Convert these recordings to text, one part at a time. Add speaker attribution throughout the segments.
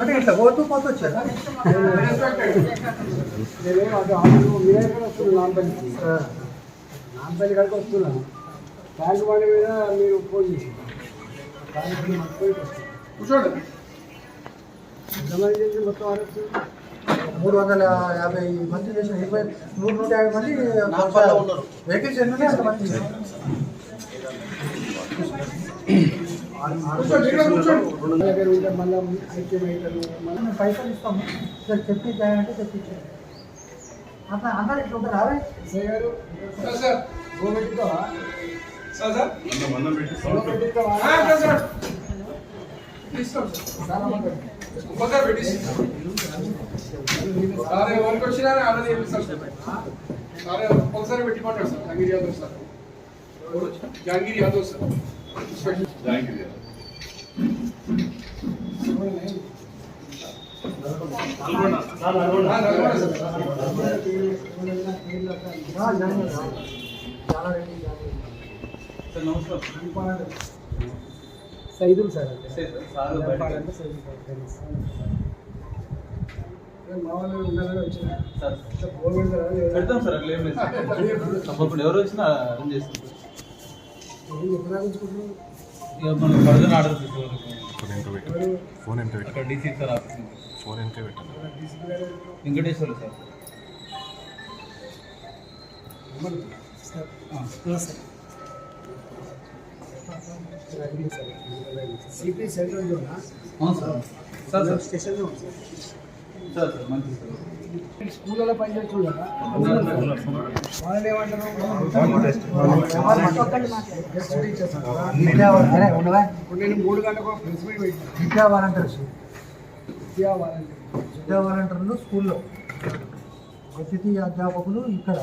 Speaker 1: అంటే పోతూ వచ్చారా
Speaker 2: నాంపల్లి కడికి వస్తున్నాను ట్యాంక్ బండి మీద మీరు ఫోన్ చేసి
Speaker 1: కూర్చోండి. మూడు వందల యాభై మంది చేసిన ఇరవై నూరు నూట యాభై మంది వెహికల్స్ ఎన్ని ఉన్నాయి
Speaker 2: ఉంటే మళ్ళీ ఐక్యమైతారు మళ్ళీ
Speaker 1: మేము పైసలు ఇస్తాము సార్ చెప్పి చేయాలంటే తెప్పించారు అట్లా అందరు ఇట్లా ఉంటారు? అవే
Speaker 2: ఎస్ఐ గారు. ఫోన్ పెట్టుకోవా ఫోన్ పెట్టుకోవా సార్ అమ్మ
Speaker 3: ఒకసారి పెట్టిమంటారు sir Jangiri Yadav sir Jangiri Yadav sir
Speaker 1: ఆ, జాయిన్ అయ్యారు. చాలా రెడ్డి జాయిన్ అయ్యారు.
Speaker 2: సైదులు సార్ అంటే సైదులు?
Speaker 4: పెడతాం సార్ అట్లా ఏం లేదు. సార్. తప్పకుండా ఎవరు వచ్చినా అరేంజ్ చేస్తాం మనం ఆర్డర్ తీసుకోవాలి
Speaker 5: ఫోన్ ఎంత
Speaker 4: అక్కడ డీసీ సార్ ఆఫీస్.
Speaker 5: ఫోన్ ఎంత పెట్టాను?
Speaker 4: Venkateswarlu sir.
Speaker 2: Number sir CP central Zona
Speaker 4: sir. Sir
Speaker 2: పనిచేస్తుండగా వాళ్ళని ఏమంటారు నేను మూడు గంటలకు పెట్టిన
Speaker 1: స్కూల్లో. అతిథి అధ్యాపకులు ఇక్కడ.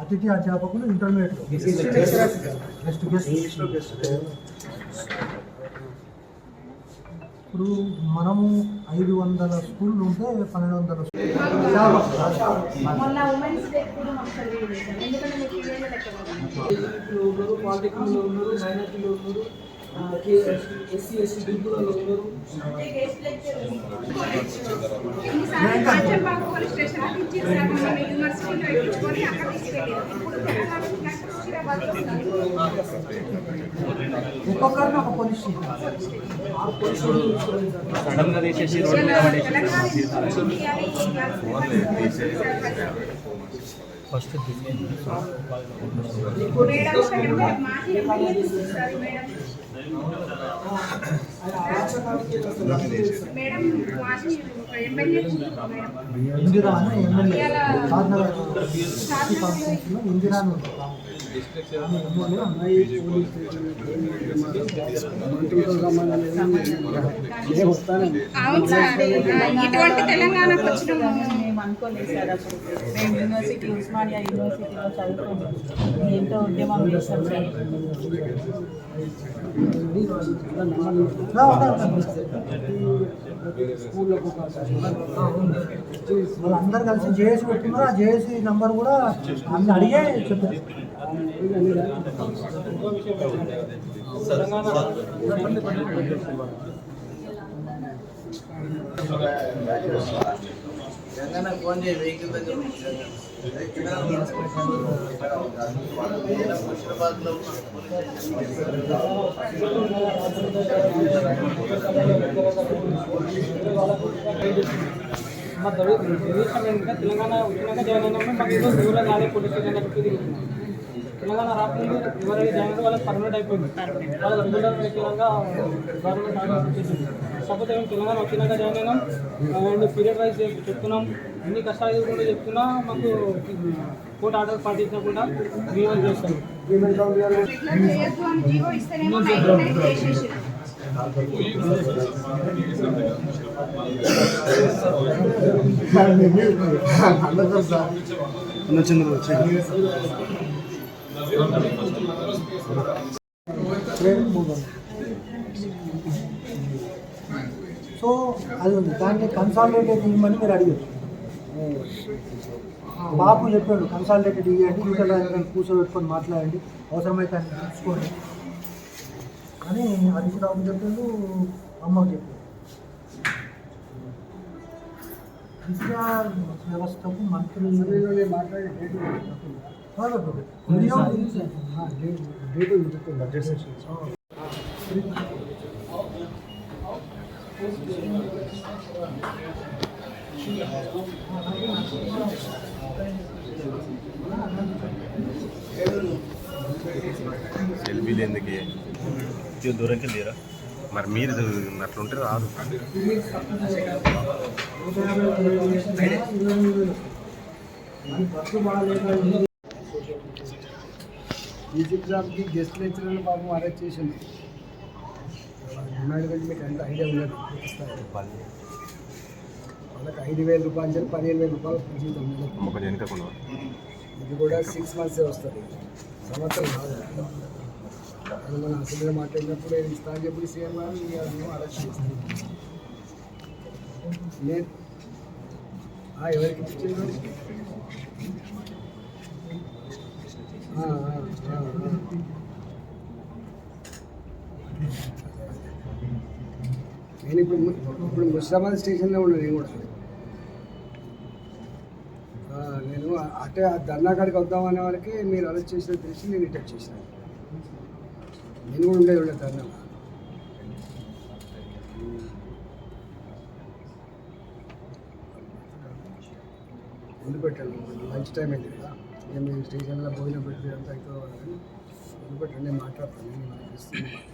Speaker 1: అతిథి అధ్యాపకులు ఇంటర్మీడియట్ గెస్ట్ గెస్ట్ ఇప్పుడు మనము ఐదు వందల స్కూళ్ళు ఉంటే పన్నెండు వందల
Speaker 6: కదా?
Speaker 7: ఉన్నారు పాలిటెక్నిక్లో ఉన్నారు మైనార్టీలో ఉన్నారు. ఎస్సీ ఎస్టీ గ్రూపులలో ఉన్నారు
Speaker 6: పోలీస్ స్టేషన్
Speaker 1: ఒక్కొక్కరిని ఒక పోలీస్ స్టేషన్.
Speaker 4: సడన్గా తీసేసి రోడ్డు మీద పడేసి ఫస్ట్
Speaker 6: కంటే మాకు ఎమ్మెల్యే? తీసుకొస్తారు మేడం మేడం మాకు ఎమ్మెల్యే మేడం
Speaker 1: ఇందిరా అని ఎమ్మెల్యే
Speaker 6: ఇలా
Speaker 1: సాధనగర్ సిటీ కాన్స్టిట్యూన్సీలో ఇందిరా అని ఉంటుంది ఆమె ఎమ్మెల్యే
Speaker 2: అమ్మాయి పోలీస్ మంత్రులతో సంబంధం లేదు నేను వస్తాను
Speaker 6: అవును సార్ ఇటువంటి తెలంగాణకు వచ్చిన
Speaker 8: మేము అనుకోలేదు సార్ అప్పుడు మేము యూనివర్సిటీ ఉస్మానియా యూనివర్సిటీలో చదువుకున్నాం. ఎంతో ఉద్యమం చేస్తాం సార్.
Speaker 1: వాళ్ళందరూ కలిసి జేఏసీ పెట్టుకున్నారు? ఆ జేఏసీ నంబర్ కూడా అన్ని అడిగే చెప్పారు.
Speaker 7: మా తెలంగాణ వచ్చినాక జాయిన్ అయినా మాకు ఏదో దూరం కాలే పోలీస్ స్టేషన్ దగ్గరికి తెలంగాణ రాకుండా ఎవరైతే జాయిన్ అయినా వాళ్ళకి పర్మనెంట్ అయిపోయింది. వాళ్ళకి రెగ్యులర్ గవర్నమెంట్ ఆర్డర్ వచ్చేసింది. సపోజ్ మేము తెలంగాణ వచ్చినాక జాయిన్ అయినాం. అండ్ పీరియడ్ వైజ్ చెప్తున్నాం. ఎన్ని కష్టాలు ఎదుర్కొంటే చెప్తున్నా మాకు కోర్టు ఆర్డర్ పాటించకుండా రీవల్ చేస్తాం.
Speaker 6: ఇట్లా
Speaker 9: అది ఉంది. దాన్ని కన్సాలిడేటెడ్ ఇవ్వమని మీరు అడిగారు. బాబు చెప్పాడు కన్సాలిడేటెడ్ ఇవ్వండి రాజకీయాలు కూర్చోబెట్టుకొని మాట్లాడండి. అవసరమైతే అని చూసుకోండి అని హరీష్ రావు చెప్పాడు అమ్మకు చెప్పాడు. విద్యా వ్యవస్థకు మంత్రి
Speaker 2: అసెంబ్లీలో మాట్లాడే డేట్ బడ్జెట్ సెషన్
Speaker 1: సెల్ఫీలు ఎందుకు దూరంకి లేరా మరి మీరు అట్లుంటే రాదు.
Speaker 2: ఫిజిక్స్ జాబ్కి గెస్ట్ లెక్చరర్లు పాపం అరెస్ట్ చేసింది డిమాండ్ గురించి మీకు అంత ఐడియా ఉన్నది స్థాయి. వాళ్ళకి ఐదు వేల రూపాయలు చెప్పి పదిహేను వేల రూపాయలు జీతం
Speaker 1: వెనుకకుండా
Speaker 2: ఇది కూడా సిక్స్ మంత్సే వస్తుంది. సంవత్సరం కాదు. అది మన అసెంబ్లీలో మాట్లాడినప్పుడు ఇస్తా అని చెప్పి సీఎం గారు అరెస్ట్ చేస్తారు నేను ఎవరికి ఇచ్చింది ఆ, ఆ, ఆ, ఆ. నేను ఇప్పుడు ఇప్పుడు ముషిరాబాద్ స్టేషన్లో ఉన్నాను నేను కూడా. నేను అటే ఆ ధర్నా వద్దాం అనే వాళ్ళకి మీరు అరెస్ట్ చేసిన తెలిసి నేను ఇటెక్ట్ చేశాను. నేను కూడా ఉండేది ఉండే ధర్నా. ముందు పెట్టండి లంచ్ టైం అయింది కదా. నేను స్టేషన్లో భోజనం పెట్టి అంతా అయితే ముందు పెట్టండి నేను మాట్లాడతాను. నేను మనకి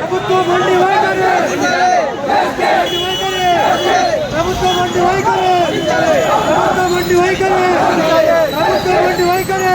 Speaker 9: ప్రభుత్వం వంటి వైఖరి ప్రభుత్వం వంటి వైఖరి ప్రభుత్వం వంటి వైఖరి ప్రభుత్వం వంటి వైఖరి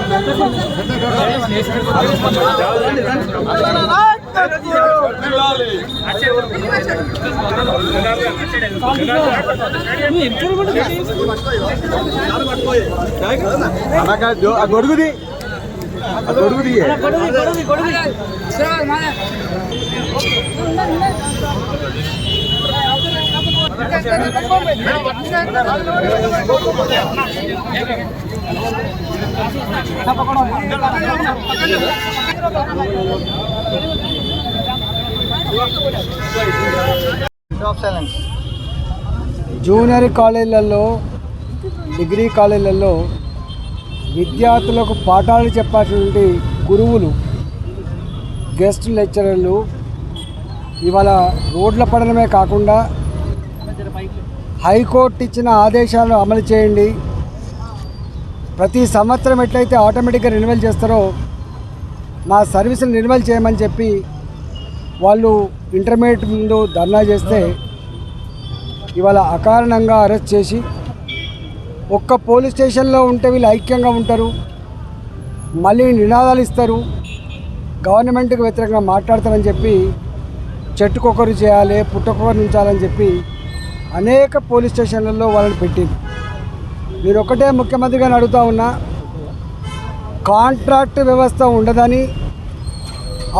Speaker 9: గొడుగుది
Speaker 2: గొడుగుది గొడుగుది జూనియర్ కాలేజీలలో డిగ్రీ కాలేజీలలో విద్యార్థులకు పాఠాలు చెప్పేటువంటి గురువులు గెస్ట్ లెక్చరర్లు ఇవాళ రోడ్ల పడడమే కాకుండా హైకోర్టు ఇచ్చిన ఆదేశాలను అమలు చేయండి. ప్రతి సంవత్సరం ఎట్లయితే ఆటోమేటిక్గా రెన్యువల్ చేస్తారో మా సర్వీసులు రెన్యువల్ చేయమని చెప్పి వాళ్ళు ఇంటర్మీడియట్ ముందు ధర్నా చేస్తే
Speaker 9: ఇవాళ అకారణంగా అరెస్ట్ చేసి ఒక్క పోలీస్ స్టేషన్లో ఉంటే వీళ్ళు ఐక్యంగా ఉంటారు. మళ్ళీ నినాదాలు ఇస్తారు. గవర్నమెంట్కి వ్యతిరేకంగా మాట్లాడతారని చెప్పి చెట్టుకొకరు చేయాలి పుట్టకొకరు ఉంచాలని చెప్పి అనేక పోలీస్ స్టేషన్లలో వాళ్ళని పెట్టింది నేను ఒకటే ముఖ్యమంత్రిగా అడుగుతా ఉన్నా కాంట్రాక్ట్ వ్యవస్థ ఉండదని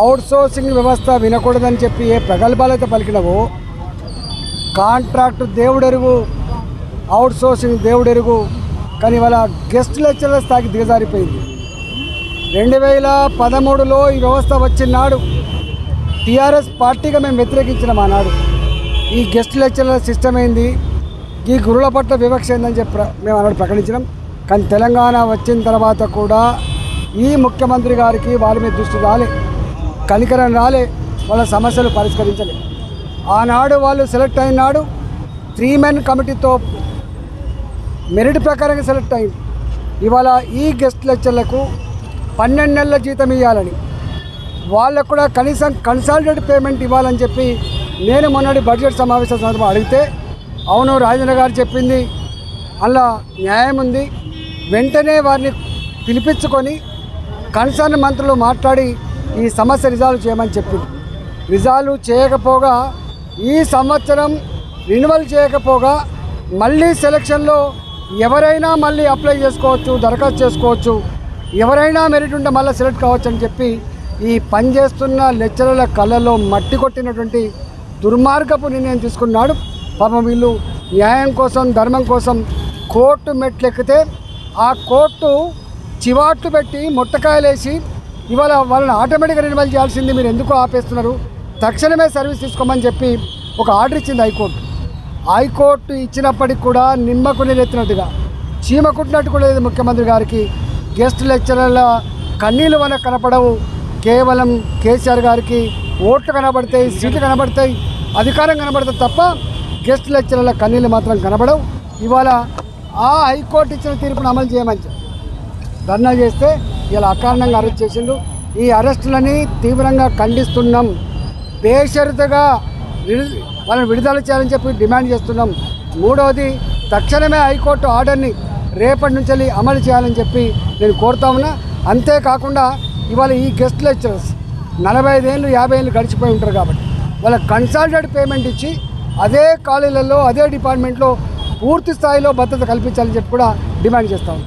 Speaker 9: అవుట్సోర్సింగ్ వ్యవస్థ వినకూడదని చెప్పి ఏ ప్రగల్భాలైతే పలికినవో కాంట్రాక్ట్ దేవుడెరుగు అవుట్సోర్సింగ్ దేవుడెరుగు కానీ ఇవాళ గెస్ట్ లెక్చరర్ స్థాయికి దిగజారిపోయింది. రెండు వేల పదమూడులో ఈ వ్యవస్థ వచ్చిన నాడు టీఆర్ఎస్ పార్టీగా మేము వ్యతిరేకించినాం ఆనాడు. ఈ గెస్ట్ లెక్చరర్ సిస్టమ్ అయింది ఈ గురుల పట్ల వివక్ష ఏందని చెప్పి మేము అన్నట్టు ప్రకటించినాం. కానీ తెలంగాణ వచ్చిన తర్వాత కూడా ఈ ముఖ్యమంత్రి గారికి వాళ్ళ మీద దృష్టి రాలే కనికరం రాలే వాళ్ళ సమస్యలు పరిష్కరించలే. ఆనాడు వాళ్ళు సెలెక్ట్ అయినాడు త్రీ మెన్ కమిటీతో మెరిట్ ప్రకారంగా సెలెక్ట్ అయింది. ఇవాళ ఈ గెస్ట్ లెక్చర్లకు పన్నెండు నెలల జీతం ఇవ్వాలని వాళ్ళకు కూడా కనీసం కన్సాలిడేట్ పేమెంట్ ఇవ్వాలని చెప్పి నేను మొన్నటి బడ్జెట్ సమావేశం సందర్భంగా అడిగితే అవును రాజేంద్ర గారు చెప్పింది. అలా న్యాయం ఉంది. వెంటనే వారిని పిలిపించుకొని కన్సర్న్ మంత్రులు మాట్లాడి ఈ సమస్య రిజాల్వ్ చేయమని చెప్పింది. రిజాల్వ్ చేయకపోగా ఈ సంవత్సరం రినివల్ చేయకపోగా మళ్ళీ సెలక్షన్లో ఎవరైనా మళ్ళీ అప్లై చేసుకోవచ్చు దరఖాస్తు చేసుకోవచ్చు. ఎవరైనా మెరిట్ ఉంటే మళ్ళీ సెలెక్ట్ కావచ్చు అని చెప్పి ఈ పనిచేస్తున్న లెక్చరర్ల కళ్ళలో మట్టి కొట్టినటువంటి దుర్మార్గపు నిర్ణయం తీసుకున్నాడు పాపం వీళ్ళు న్యాయం కోసం ధర్మం కోసం కోర్టు మెట్లెక్కితే ఆ కోర్టు చివాట్లు పెట్టి ముట్టకాయలేసి ఇవాళ వాళ్ళని ఆటోమేటిక్గా నిర్మల్ చేయాల్సింది మీరు ఎందుకు ఆపేస్తున్నారు? తక్షణమే సర్వీస్ తీసుకోమని చెప్పి ఒక ఆర్డర్ ఇచ్చింది హైకోర్టు. హైకోర్టు ఇచ్చినప్పటికి కూడా నిమ్మకు నీరెత్తినట్టుగా చీమ కుట్టినట్టు కూడా లేదు ముఖ్యమంత్రి గారికి. గెస్ట్ లెక్చరర్ల కన్నీళ్ళు మనకు కనపడవు. కేవలం కేసీఆర్ గారికి ఓట్లు కనబడతాయి సీట్లు కనబడతాయి అధికారం కనబడతాయి తప్ప గెస్ట్ లెక్చరర్ల కన్నీళ్ళు మాత్రం కనబడవు. ఇవాళ ఆ హైకోర్టు ఇచ్చిన తీర్పును అమలు చేయమని ధర్నా చేస్తే ఇలా అకారణంగా అరెస్ట్ చేసిండు ఈ అరెస్టులని తీవ్రంగా ఖండిస్తున్నాం. బేషరతుగా వాళ్ళని విడుదల చేయాలని చెప్పి డిమాండ్ చేస్తున్నాం. మూడవది తక్షణమే హైకోర్టు ఆర్డర్ని రేపటి నుంచి వెళ్ళి అమలు చేయాలని చెప్పి నేను కోరుతా ఉన్నా. అంతేకాకుండా ఇవాళ ఈ గెస్ట్ లెక్చరర్స్ నలభై ఐదేళ్ళు యాభై ఏళ్ళు గడిచిపోయి ఉంటారు కాబట్టి వాళ్ళ కన్సల్టెడ్ పేమెంట్ ఇచ్చి అదే కాలేజీలలో అదే డిపార్ట్మెంట్లో పూర్తి స్థాయిలో భద్రత కల్పించాలని చెప్పి కూడా డిమాండ్ చేస్తాం